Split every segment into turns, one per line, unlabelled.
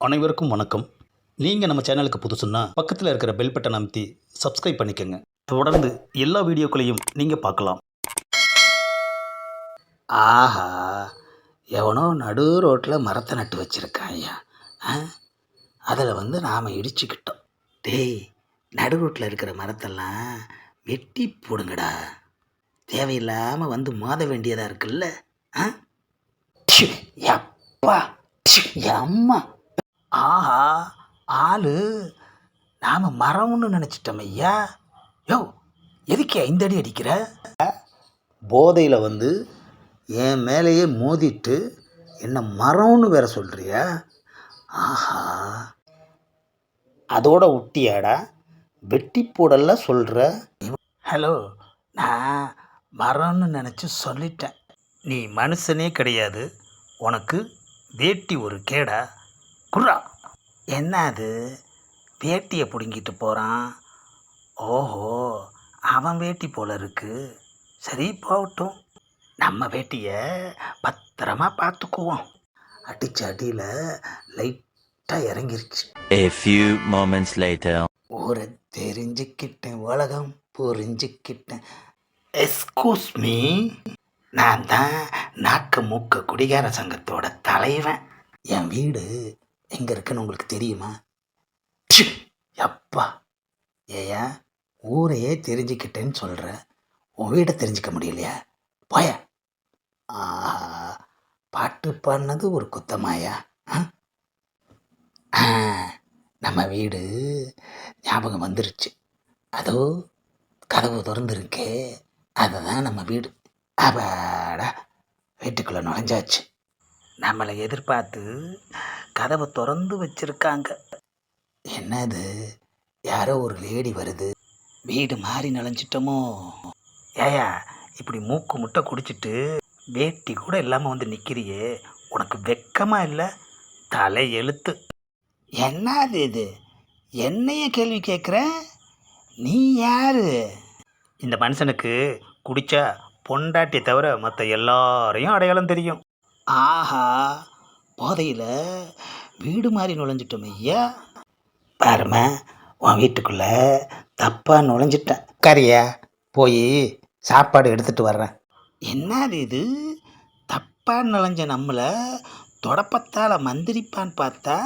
அனைவருக்கும் வணக்கம். நீங்கள் நம்ம சேனலுக்கு புதுசுன்னா பக்கத்தில் இருக்கிற பெல் பட்டன் அமைத்தி சப்ஸ்கிரைப் பண்ணிக்கோங்க. தொடர்ந்து எல்லா வீடியோக்களையும் நீங்கள் பார்க்கலாம். ஆஹா எவனோ நடு ரோட்டில் மரத்தை நட்டு வச்சுருக்கான் ஐயா. அதில் வந்து நாம் இடிச்சுக்கிட்டோம். டேய் நடு ரோட்டில் இருக்கிற மரத்தெல்லாம் வெட்டி போடுங்கடா. தேவையில்லாமல் வந்து மோத வேண்டியதாக இருக்குல்ல? ஆ? எப்பா அம்மா ஆஹா ஆளு. நாம் மரம்னு நினச்சிட்டோம் ஐயா. யோ எதுக்கு அடி அடிக்கிற? போதையில் வந்து என் மேலேயே மோதிட்டு என்ன மரம்னு வேற சொல்கிறியா ஆஹா. அதோட ஒட்டியாடா வெட்டி போடல சொல்கிற ஹலோ நான் மரம்னு நினச்சி சொல்லிட்டேன். நீ மனுஷனே கிடையாது. உனக்கு வேட்டி ஒரு கேடா. குர்ரா. என்ன அது வேட்டியை பிடுங்கிட்டு போகிறான் ஓஹோ அவன் வேட்டி போல இருக்கு. சரி போகட்டும். நம்ம வேட்டியை பத்திரமா பார்த்துக்குவோம். அடிச்ச அடியில் லைட்டாக இறங்கிருச்சு.
A few moments later.
ஊரை தெரிஞ்சுக்கிட்டேன் உலகம் புரிஞ்சுக்கிட்டேன். எஸ்கூஸ் மீ நான் தான் நாக்க மூக்க குடிகார சங்கத்தோட தலைவன். என் வீடு எங்கே இருக்குன்னு உங்களுக்கு தெரியுமா? எப்பா! அப்பா ஏயா ஊரையே தெரிஞ்சுக்கிட்டேன்னு சொல்கிற உன் வீட்டை தெரிஞ்சுக்க முடியலையா? போய. ஆஹா பாட்டு பாடினது ஒரு குத்தமாயா? நம்ம வீடு ஞாபகம் வந்துருச்சு. அதோ கதவு திறந்துருக்கே. அதுதான் நம்ம வீடு. அப்பாடா வீட்டுக்குள்ளே நுழைஞ்சாச்சு. நம்மளை எதிர்பார்த்து கதவை திறந்து வச்சிருக்காங்க. என்னது? யாரோ ஒரு லேடி வருது. வீடு மாறி நலஞ்சிட்டோமோ? ஏயா இப்படி மூக்கு முட்டை குடிச்சிட்டு வேட்டி கூட இல்லாமல் வந்து நிற்கிறியே உனக்கு வெக்கமாக இல்லை? தலை எழுத்து. என்னது இது? என்னைய கேள்வி கேட்குற நீ யாரு? இந்த மனுஷனுக்கு குடிச்சா பொண்டாட்டியை தவிர மற்ற எல்லாரையும் அடையாளம் தெரியும். ஆஹா போதையில் வீடு மாதிரி நுழைஞ்சிட்டோம் ஐயா. பாருமா உன் வீட்டுக்குள்ள தப்பாக நுழைஞ்சிட்டேன். கரியா போய் சாப்பாடு எடுத்துட்டு வர்றேன். என்னது இது? தப்பாக நுழைஞ்ச நம்மளை தொடப்பத்தால் மந்திரிப்பான்னு பார்த்தா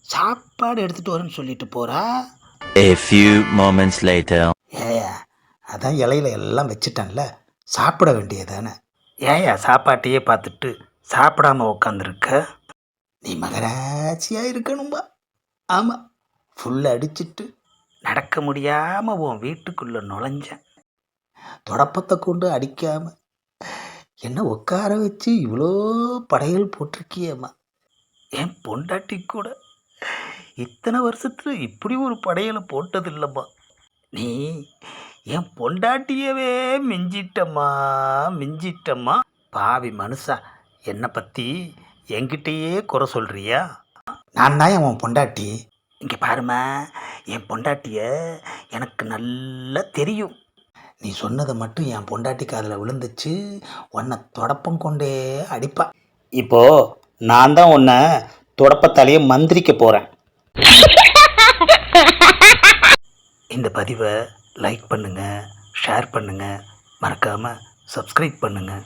சாப்பாடு எடுத்துட்டு வரேன்னு சொல்லிட்டு போறா.
A few moments later.
ஏயா அதான் இலையில எல்லாம் வச்சுட்டேன்ல. சாப்பிட வேண்டியதானே. ஏயா சாப்பாட்டையே பார்த்துட்டு சாப்பிடாம உக்காந்துருக்க நீ மகராட்சியாக இருக்கணும்பா. ஆமாம் ஃபுல்லாக அடிச்சிட்டு நடக்க முடியாமல் உன் வீட்டுக்குள்ளே நுழைஞ்சேன். தொடப்பத்தை கொண்டு அடிக்காமல் என்ன உட்கார வச்சு இவ்வளோ படையல் போட்டிருக்கியேம்மா. என் பொண்டாட்டி கூட இத்தனை வருஷத்தில் இப்படி ஒரு படையலை போட்டதில்லைம்மா. நீ என் பொண்டாட்டியவே மிஞ்சிட்டம்மா மிஞ்சிட்டம்மா. பாவி மனுஷா என்னை பற்றி என்கிட்டயே குறை சொல்கிறியா நான் தான் என் பொண்டாட்டி. இங்கே பாருமா என் பொண்டாட்டிய எனக்கு நல்லா தெரியும். நீ சொன்னதை மட்டும் என் பொண்டாட்டி காதில் விழுந்துச்சு உன்னை தொடப்பம் கொண்டே அடிப்பா. இப்போ நான் தான் உன்னை தொடப்பத்தாலேயே மந்திரிக்க போகிறேன் இந்த பதிவை லைக் பண்ணுங்கள் ஷேர் பண்ணுங்கள் மறக்காமல் சப்ஸ்கிரைப் பண்ணுங்கள்